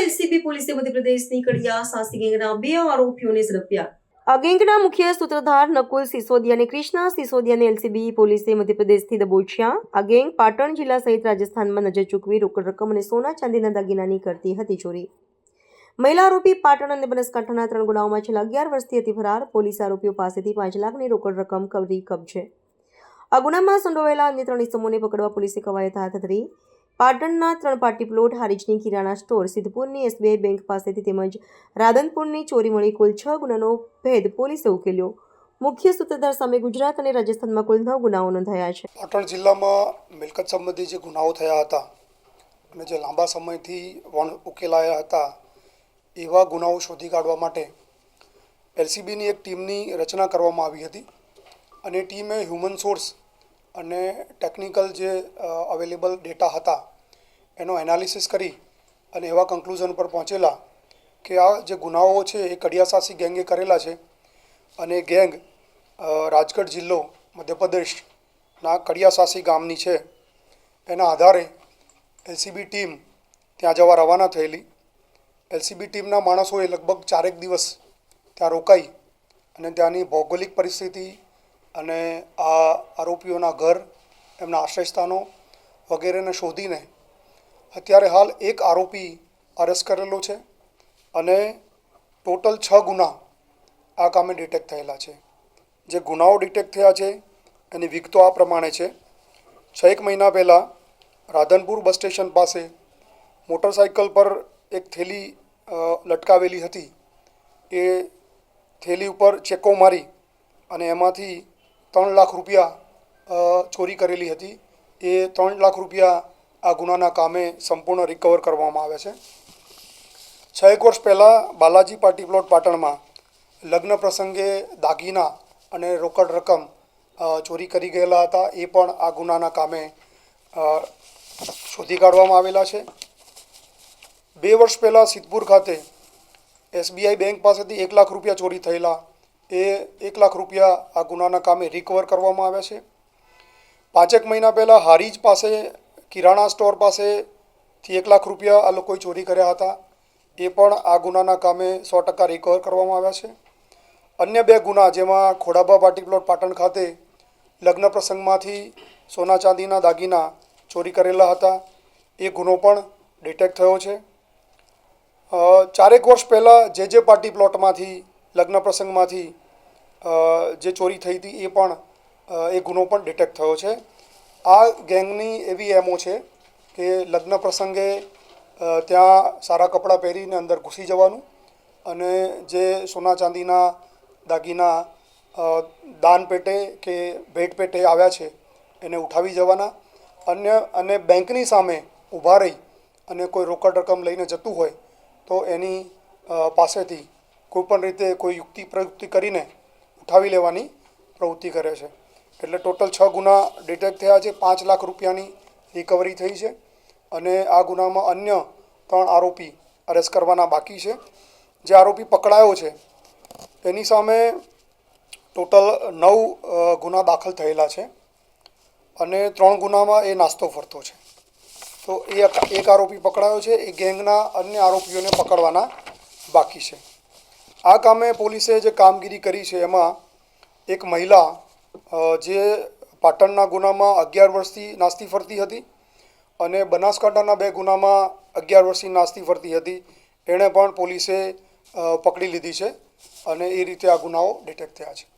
LCB પોલીસે મધ્યપ્રદેશની કડિયા સાસી ગેંગના બે આરોપીઓને ઝડપ્યા આ મુખ્ય સૂત્રધાર નકુલ સિસોદિયા અને કૃષ્ણા સિસોદિયાને એલસીબી પોલીસે મધ્યપ્રદેશથી દબોચ્યા આ પાટણ જિલ્લા સહિત રાજસ્થાનમાં નજર ચૂકવી રોકડ રકમ અને સોના ચાંદીના દાગીનાની કરતી હતી ચોરી. મહિલા આરોપી પાટણ અને બનાસકાંઠાના ત્રણ ગુનાઓમાં છેલ્લા અગિયાર વર્ષથી હતી ફરાર પોલીસ આરોપીઓ પાસેથી પાંચ લાખની રોકડ રકમ કરી કબજે. આ ગુનામાં સંડોવાયેલા અન્ય ત્રણ ઇસમોને પકડવા પોલીસે કવાયત હાથ ધરી. પાટણના ત્રણ પાર્ટી પ્લોટ હારીજની કિરાણા સ્ટોર સિદ્ધપુરની એસબીઆઈ બેંક પાસેથી તેમજ રાધનપુરની ચોરી મળી કુલ છ ગુનાનો ભેદ પોલીસે ઉકેલ્યો. મુખ્ય સૂત્રધાર સામે ગુજરાત અને રાજસ્થાનમાં કુલ નવ ગુનાઓ નોંધાયા છે. પાટણ જિલ્લામાં મિલકત સંબંધી જે ગુનાઓ થયા હતા અને જે લાંબા સમયથી વણ ઉકેલાયા હતા, એવા ગુનાઓ શોધી કાઢવા માટે એલસીબીની એક ટીમની રચના કરવામાં આવી હતી અને ટીમે હ્યુમન સોર્સ અને ટેકનિકલ જે અવેલેબલ ડેટા હતા, એનો એનાલિસિસ કરી અને એવા કન્ક્લુઝન પર પહોંચેલા કે આ જે ગુનાઓ છે એ કડિયાસાસી ગેંગે કરેલા છે અને ગેંગ રાજકોટ જિલ્લો, મધ્યપ્રદેશના કડિયાસાસી ગામની છે. એના આધારે એલસીબી ટીમ ત્યાં જવા રવાના થયેલી. એલસીબી ટીમના માણસોએ લગભગ ચારેક દિવસ ત્યાં રોકાઈ અને ત્યાંની ભૌગોલિક પરિસ્થિતિ અને આ આરોપીઓના ઘર, એમના આશ્રયસ્થાનો વગેરેને શોધીને અત્યારે હાલ એક આરોપી અરેસ્ટ કરેલો છે અને ટોટલ છ ગુના આ કામે ડિટેક્ટ થયેલા છે. જે ગુનાઓ ડિટેક્ટ થયા છે, એની વિગતો આ પ્રમાણે છે. છ એક મહિના પહેલાં રાધનપુર બસ સ્ટેશન પાસે મોટરસાઇકલ પર એક થેલી લટકાવેલી હતી. એ થેલી ઉપર ચેકો મારી અને એમાંથી ત્રણ લાખ રૂપિયા ચોરી કરેલી હતી. એ ત્રણ લાખ રૂપિયા આ ગુનાના કામે સંપૂર્ણ રિકવર કરવામાં આવે છે. છ એક વર્ષ પહેલાં બાલાજી પાર્ટી પ્લોટ પાટણમાં લગ્ન પ્રસંગે દાગીના અને રોકડ રકમ ચોરી કરી ગયેલા હતા. એ પણ આ ગુનાના કામે શોધી કાઢવામાં આવેલા છે. બે વર્ષ પહેલાં સિદ્ધપુર ખાતે એસબીઆઈ બેંક પાસેથી એક લાખ રૂપિયા ચોરી થયેલા એ એક લાખ રૂપિયા આ ગુનાના કામે રિકવર કરવામાં આવ્યા છે. પાંચેક મહિના પહેલાં હારીજ પાસે, કિરાણા સ્ટોર પાસેથી એક લાખ રૂપિયા આ લોકોએ ચોરી કર્યા હતા. એ પણ આ ગુનાના કામે સો ટકા રિકવર કરવામાં આવ્યા છે. અન્ય બે ગુના જેમાં ખોડાબા પાર્ટી પ્લોટ પાટણ ખાતે લગ્ન પ્રસંગમાંથી સોના ચાંદીના દાગીના ચોરી કરેલા હતા. એ ગુનો પણ ડિટેક્ટ થયો છે. ચારેક વર્ષ પહેલાં જે જે પાર્ટી પ્લોટમાંથી લગ્ન પ્રસંગમાંથી જે ચોરી થઈ હતી એ પણ એ ગુનો પણ ડિટેક્ટ થયો છે. આ ગેંગની એવી એમો છે કે લગ્ન પ્રસંગે ત્યાં સારા કપડાં પહેરીને અંદર ઘૂસી જવાનું અને જે સોના ચાંદીના દાગીના દાન પેટે કે ભેટ પેટે આવ્યા છે એને ઉઠાવી જવાના. અન્ય, અને બેંકની સામે ઊભા રહી અને કોઈ રોકડ રકમ લઈને જતું હોય તો એની પાસેથી કોઈપણ રીતે કોઈ યુક્તિ પ્રયુક્તિ કરીને ઉઠાવી લેવાની પ્રવૃત્તિ કરે છે. એટલે ટોટલ છ ગુના ડિટેક્ટ થયા છે, પાંચ લાખ રૂપિયાની રિકવરી થઈ છે અને આ ગુનામાં અન્ય ત્રણ આરોપી અરેસ્ટ કરવાના બાકી છે. જે આરોપી પકડાયો છે એની સામે ટોટલ નવ ગુના દાખલ થયેલા છે અને ત્રણ ગુનામાં એ નાસ્તો ફરતો છે. તો એ એક આરોપી પકડાયો છે, એ ગેંગના અન્ય આરોપીઓને પકડવાના બાકી છે. આ કામે પોલીસે જે કામગીરી કરી છે, એમાં એક મહિલા જે પાટણના ગુનામાં અગિયાર વર્ષથી નાસ્તી ફરતી હતી અને બનાસકાંઠાના બે ગુનામાં અગિયાર વર્ષથી નાસ્તી ફરતી હતી, એણે પણ પોલીસે પકડી લીધી છે અને એ રીતે આ ગુનાઓ ડિટેક્ટ થયા છે.